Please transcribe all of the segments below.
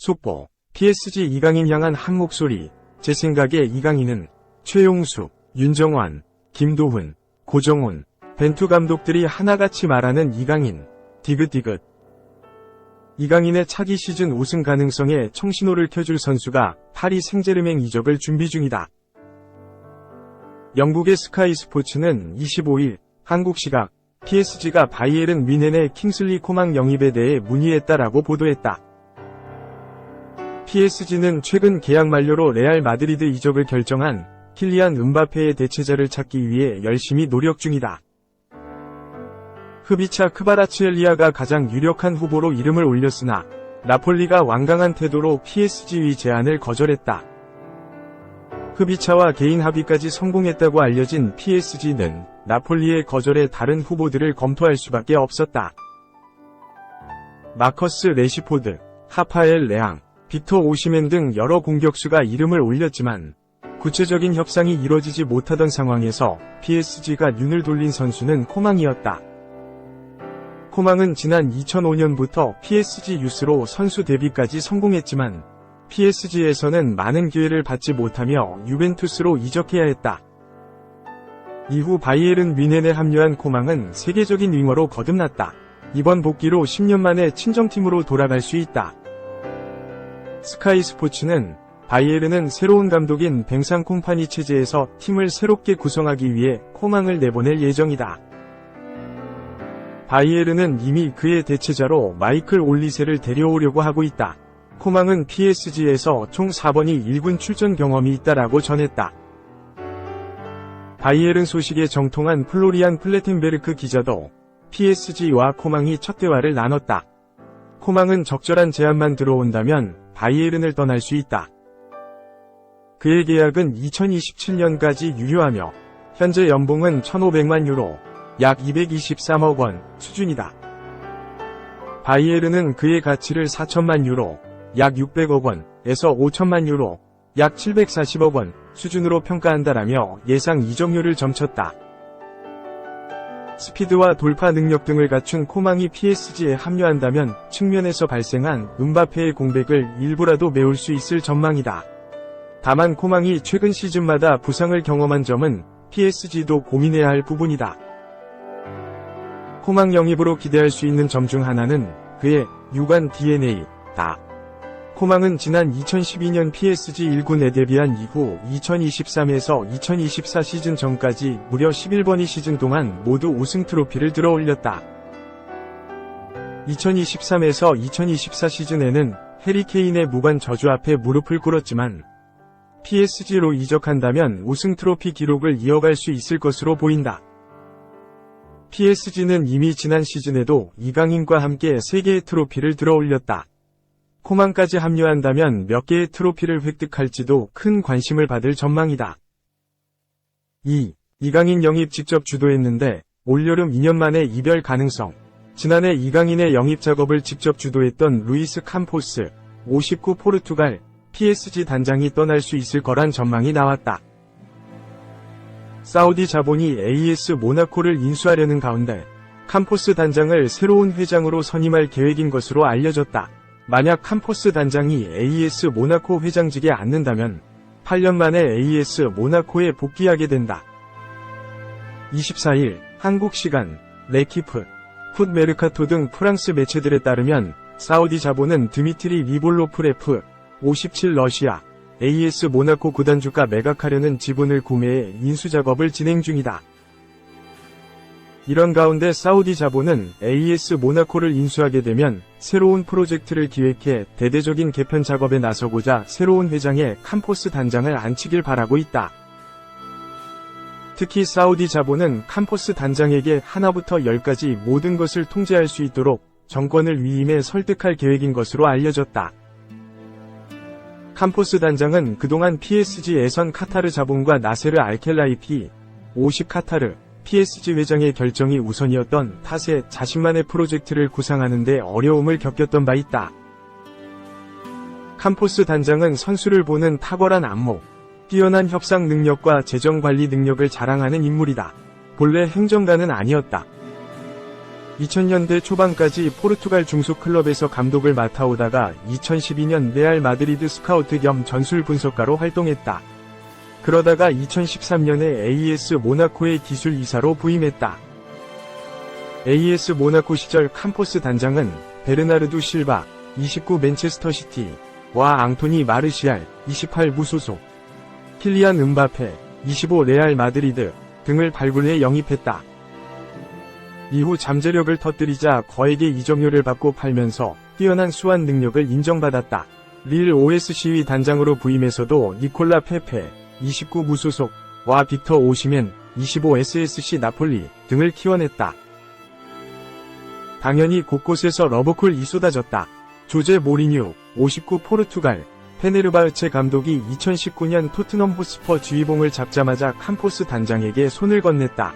속보. PSG 이강인 향한 한 목소리. 제 생각에 이강인은 최용수, 윤정환, 김도훈, 고정훈, 벤투 감독들이 하나같이 말하는 이강인. 디귿디귿. 이강인의 차기 시즌 우승 가능성에 청신호를 켜줄 선수가 파리 생제르맹 이적을 준비 중이다. 영국의 스카이 스포츠는 25일 한국 시각 PSG가 바이에른 뮌헨의 킹슬리 코망 영입에 대해 문의했다라고 보도했다. PSG는 최근 계약 만료로 레알 마드리드 이적을 결정한 킬리안 은바페의 대체자를 찾기 위해 열심히 노력 중이다. 흡이차 크바라츠엘리아가 가장 유력한 후보로 이름을 올렸으나 나폴리가 완강한 태도로 PSG의 제안을 거절했다. 흡이차와 개인 합의까지 성공했다고 알려진 PSG는 나폴리의 거절에 다른 후보들을 검토할 수밖에 없었다. 마커스 레시포드, 하파엘 레앙, 빅터 오시멘 등 여러 공격수가 이름을 올렸지만 구체적인 협상이 이뤄지지 못하던 상황에서 PSG가 눈을 돌린 선수는 코망이었다. 코망은 지난 2005년부터 PSG 유스로 선수 데뷔까지 성공했지만 PSG에서는 많은 기회를 받지 못하며 유벤투스로 이적해야 했다. 이후 바이에른 뮌헨에 합류한 코망은 세계적인 윙어로 거듭났다. 이번 복귀로 10년 만에 친정팀으로 돌아갈 수 있다. 스카이 스포츠는 바이에른은 새로운 감독인 뱅상 콤파니 체제에서 팀을 새롭게 구성하기 위해 코망을 내보낼 예정이다. 바이에른은 이미 그의 대체자로 마이클 올리세를 데려오려고 하고 있다. 코망은 PSG에서 총 4번이 1군 출전 경험이 있다라고 전했다. 바이에른 소식에 정통한 플로리안 플레텐베르크 기자도 PSG와 코망이 첫 대화를 나눴다. 코망은 적절한 제안만 들어온다면 바이에른을 떠날 수 있다. 그의 계약은 2027년까지 유효하며 현재 연봉은 1,500만 유로, 약 223억 원 수준이다. 바이에른은 그의 가치를 4천만 유로, 약 600억 원에서 5천만 유로, 약 740억 원 수준으로 평가한다라며 예상 이적료를 점쳤다. 스피드와 돌파 능력 등을 갖춘 코망이 PSG에 합류한다면 측면에서 발생한 은바페의 공백을 일부라도 메울 수 있을 전망이다. 다만 코망이 최근 시즌마다 부상을 경험한 점은 PSG도 고민해야 할 부분이다. 코망 영입으로 기대할 수 있는 점 중 하나는 그의 유관 DNA다. 코망은 지난 2012년 PSG 1군에 데뷔한 이후 2023에서 2024 시즌 전까지 무려 11번의 시즌 동안 모두 우승 트로피를 들어 올렸다. 2023에서 2024 시즌에는 해리 케인의 무관 저주 앞에 무릎을 꿇었지만 PSG로 이적한다면 우승 트로피 기록을 이어갈 수 있을 것으로 보인다. PSG는 이미 지난 시즌에도 이강인과 함께 3개의 트로피를 들어 올렸다. 코망까지 합류한다면 몇 개의 트로피를 획득할지도 큰 관심을 받을 전망이다. 2. 이강인 영입 직접 주도했는데 올여름 2년 만에 이별 가능성. 지난해 이강인의 영입 작업을 직접 주도했던 루이스 캄포스, 59 포르투갈, PSG 단장이 떠날 수 있을 거란 전망이 나왔다. 사우디 자본이 AS 모나코를 인수하려는 가운데 캄포스 단장을 새로운 회장으로 선임할 계획인 것으로 알려졌다. 만약 캄포스 단장이 AS 모나코 회장직에 앉는다면 8년 만에 AS 모나코에 복귀하게 된다. 24일 한국 시간 레키프, 풋 메르카토 등 프랑스 매체들에 따르면 사우디 자본은 드미트리 리볼로프레프 57 러시아 AS 모나코 구단주가 매각하려는 지분을 구매해 인수 작업을 진행 중이다. 이런 가운데 사우디 자본은 AS 모나코를 인수하게 되면 새로운 프로젝트를 기획해 대대적인 개편 작업에 나서고자 새로운 회장에 캄포스 단장을 안치길 바라고 있다. 특히 사우디 자본은 캄포스 단장에게 하나부터 열까지 모든 것을 통제할 수 있도록 정권을 위임해 설득할 계획인 것으로 알려졌다. 캄포스 단장은 그동안 PSG 에선 카타르 자본과 나세르 알켈라이피, 50 카타르, PSG 회장의 결정이 우선이었던 탓에 자신만의 프로젝트를 구상하는데 어려움을 겪었던 바 있다. 캄포스 단장은 선수를 보는 탁월한 안목, 뛰어난 협상 능력과 재정 관리 능력을 자랑하는 인물이다. 본래 행정가는 아니었다. 2000년대 초반까지 포르투갈 중소 클럽에서 감독을 맡아오다가 2012년 레알 마드리드 스카우트 겸 전술 분석가로 활동했다. 그러다가 2013년에 AS 모나코의 기술 이사로 부임했다. AS 모나코 시절 캄포스 단장은 베르나르두 실바, 29 맨체스터 시티, 와 앙토니 마르시알, 28 무소속, 킬리안 은바페, 25 레알 마드리드 등을 발굴해 영입했다. 이후 잠재력을 터뜨리자 거액의 이적료를 받고 팔면서 뛰어난 수완 능력을 인정받았다. 릴 OSC의 단장으로 부임해서도 니콜라 페페, 29 무소속, 와 빅터 오시멘, 25 SSC 나폴리 등을 키워냈다. 당연히 곳곳에서 러브콜이 쏟아졌다. 조제 모리뉴, 59 포르투갈, 페네르바흐체 감독이 2019년 토트넘 호스퍼 주의봉을 잡자마자 캄포스 단장에게 손을 건넸다.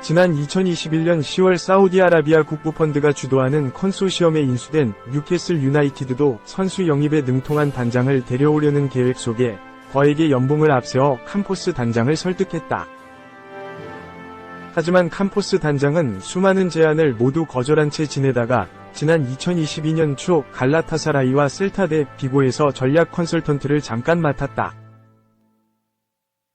지난 2021년 10월 사우디아라비아 국부펀드가 주도하는 컨소시엄에 인수된 뉴캐슬 유나이티드도 선수 영입에 능통한 단장을 데려오려는 계획 속에 거액의 연봉을 앞세워 캄포스 단장을 설득했다. 하지만 캄포스 단장은 수많은 제안을 모두 거절한 채 지내다가 지난 2022년 초 갈라타사라이와 셀타데 비고에서 전략 컨설턴트를 잠깐 맡았다.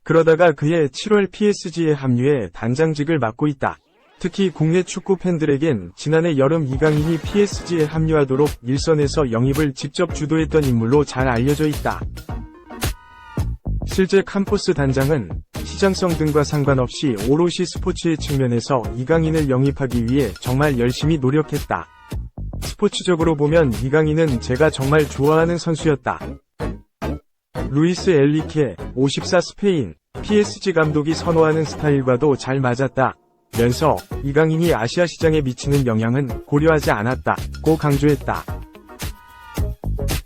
그러다가 그해 7월 PSG에 합류해 단장직을 맡고 있다. 특히 국내 축구 팬들에겐 지난해 여름 이강인이 PSG에 합류하도록 일선에서 영입을 직접 주도했던 인물로 잘 알려져 있다. 실제 캄포스 단장은 시장성 등과 상관없이 오롯이 스포츠의 측면에서 이강인을 영입하기 위해 정말 열심히 노력했다. 스포츠적으로 보면 이강인은 제가 정말 좋아하는 선수였다. 루이스 엘리케, 54 스페인, PSG 감독이 선호하는 스타일과도 잘 맞았다. 면서 이강인이 아시아 시장에 미치는 영향은 고려하지 않았다. 고 강조했다.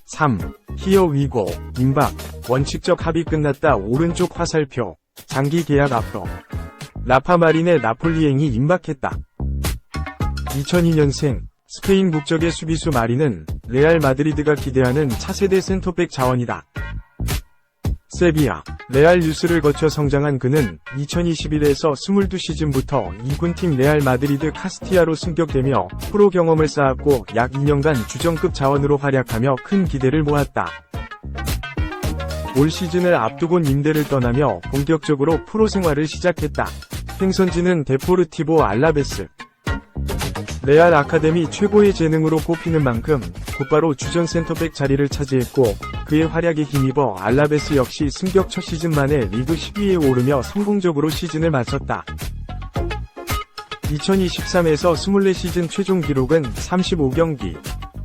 3. 히어 위고, 임박, 원칙적 합의 끝났다 오른쪽 화살표, 장기 계약 앞으로. 라파마린의 나폴리행이 임박했다. 2002년생, 스페인 국적의 수비수 마리는 레알 마드리드가 기대하는 차세대 센터백 자원이다. 세비야, 레알 뉴스를 거쳐 성장한 그는 2021에서 22시즌부터 2군팀 레알 마드리드 카스티아로 승격되며 프로 경험을 쌓았고 약 2년간 주전급 자원으로 활약하며 큰 기대를 모았다. 올 시즌을 앞두곤 임대를 떠나며 본격적으로 프로 생활을 시작했다. 행선지는 데포르티보 알라베스. 레알 아카데미 최고의 재능으로 꼽히는 만큼 곧바로 주전 센터백 자리를 차지했고 그의 활약에 힘입어 알라베스 역시 승격 첫 시즌 만에 리그 10위에 오르며 성공적으로 시즌을 마쳤다. 2023에서 24시즌 최종 기록은 35경기.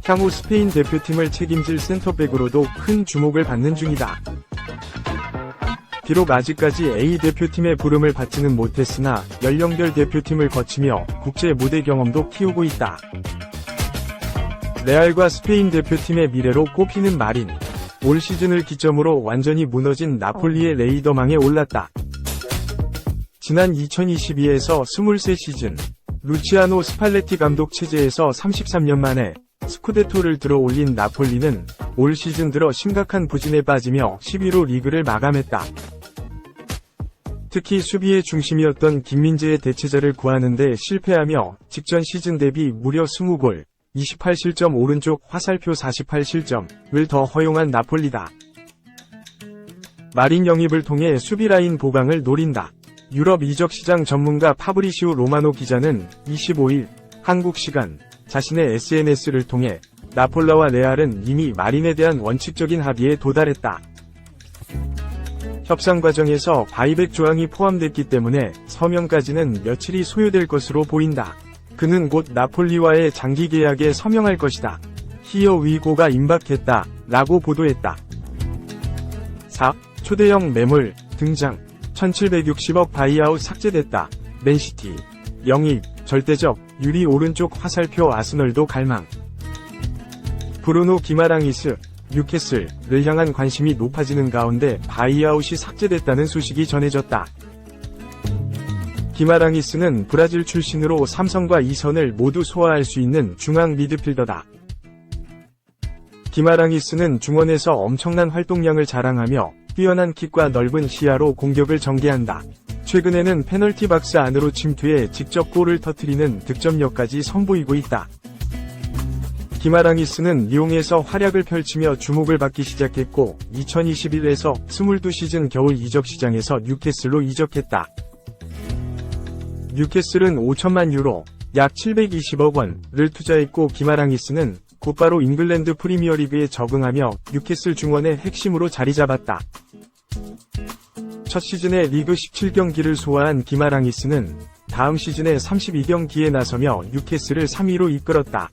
향후 스페인 대표팀을 책임질 센터백으로도 큰 주목을 받는 중이다. 비록 아직까지 A 대표팀의 부름을 받지는 못했으나 연령별 대표팀을 거치며 국제 무대 경험도 키우고 있다. 레알과 스페인 대표팀의 미래로 꼽히는 마린. 올 시즌을 기점으로 완전히 무너진 나폴리의 레이더망에 올랐다. 지난 2022에서 23시즌 루치아노 스팔레티 감독 체제에서 33년 만에 스쿠데토를 들어 올린 나폴리는 올 시즌 들어 심각한 부진에 빠지며 11호 리그를 마감했다. 특히 수비의 중심이었던 김민재의 대체자를 구하는데 실패하며 직전 시즌 대비 무려 20골, 28실점 오른쪽 화살표 48실점을 더 허용한 나폴리다. 마린 영입을 통해 수비 라인 보강을 노린다. 유럽 이적 시장 전문가 파브리시오 로마노 기자는 25일 한국 시간 자신의 SNS를 통해 나폴라와 레알은 이미 마린에 대한 원칙적인 합의에 도달했다. 협상 과정에서 바이백 조항이 포함됐기 때문에 서명까지는 며칠이 소요될 것으로 보인다. 그는 곧 나폴리와의 장기 계약에 서명할 것이다. 히어 위고가 임박했다. 라고 보도했다. 4. 초대형 매물 등장. 1760억 바이아웃 삭제됐다. 맨시티. 영입. 절대적. 유리 오른쪽 화살표 아스널도 갈망. 브루노 기마랑이스. 뉴캐슬을 향한 관심이 높아지는 가운데 바이아웃이 삭제됐다는 소식이 전해졌다. 기마랑이스는 브라질 출신으로 삼성과 이선을 모두 소화할 수 있는 중앙 미드필더다. 기마랑이스는 중원에서 엄청난 활동량을 자랑하며 뛰어난 킥과 넓은 시야로 공격을 전개한다. 최근에는 페널티 박스 안으로 침투해 직접 골을 터트리는 득점력까지 선보이고 있다. 기마랑이스는 리옹에서 활약을 펼치며 주목을 받기 시작했고 2021에서 22시즌 겨울 이적 시장에서 뉴캐슬로 이적했다. 뉴캐슬은 5천만 유로, 약 720억 원을 투자했고 기마랑이스는 곧바로 잉글랜드 프리미어리그에 적응하며 뉴캐슬 중원의 핵심으로 자리 잡았다. 첫 시즌에 리그 17경기를 소화한 기마랑이스는 다음 시즌에 32경기에 나서며 뉴캐슬을 3위로 이끌었다.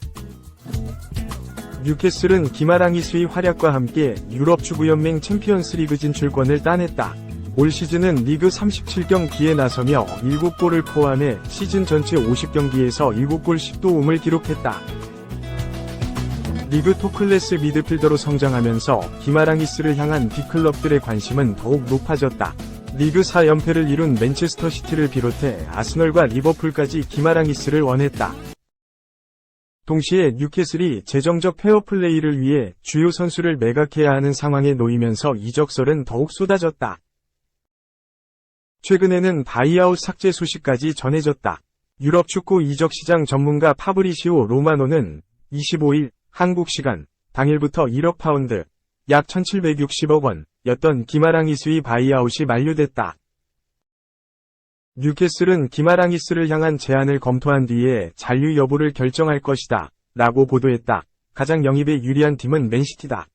뉴캐슬은 기마랑이스의 활약과 함께 유럽 축구연맹 챔피언스리그 진출권을 따냈다. 올 시즌은 리그 37경기에 나서며 7골을 포함해 시즌 전체 50경기에서 7골 10도움을 기록했다. 리그 토클래스 미드필더로 성장하면서 기마랑이스를 향한 빅클럽들의 관심은 더욱 높아졌다. 리그 4연패를 이룬 맨체스터 시티를 비롯해 아스널과 리버풀까지 기마랑이스를 원했다. 동시에 뉴캐슬이 재정적 페어플레이를 위해 주요 선수를 매각해야 하는 상황에 놓이면서 이적설은 더욱 쏟아졌다. 최근에는 바이아웃 삭제 소식까지 전해졌다. 유럽 축구 이적 시장 전문가 파브리시오 로마노는 25일 한국 시간 당일부터 1억 파운드, 약 1760억 원, 였던 기마랑이스의 바이아웃이 만료됐다. 뉴캐슬은 기마랑이스를 향한 제안을 검토한 뒤에 잔류 여부를 결정할 것이다. 라고 보도했다. 가장 영입에 유리한 팀은 맨시티다.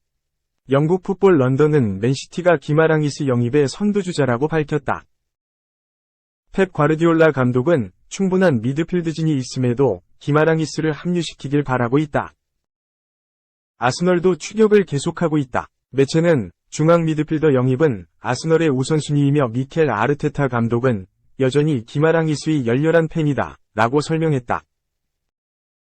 영국 풋볼 런던은 맨시티가 기마랑이스 영입의 선두주자라고 밝혔다. 펩 과르디올라 감독은 충분한 미드필드진이 있음에도 기마랑이스를 합류시키길 바라고 있다. 아스널도 추격을 계속하고 있다. 매체는 중앙 미드필더 영입은 아스널의 우선순위이며 미켈 아르테타 감독은 여전히 기마랑이스의 열렬한 팬이다. 라고 설명했다.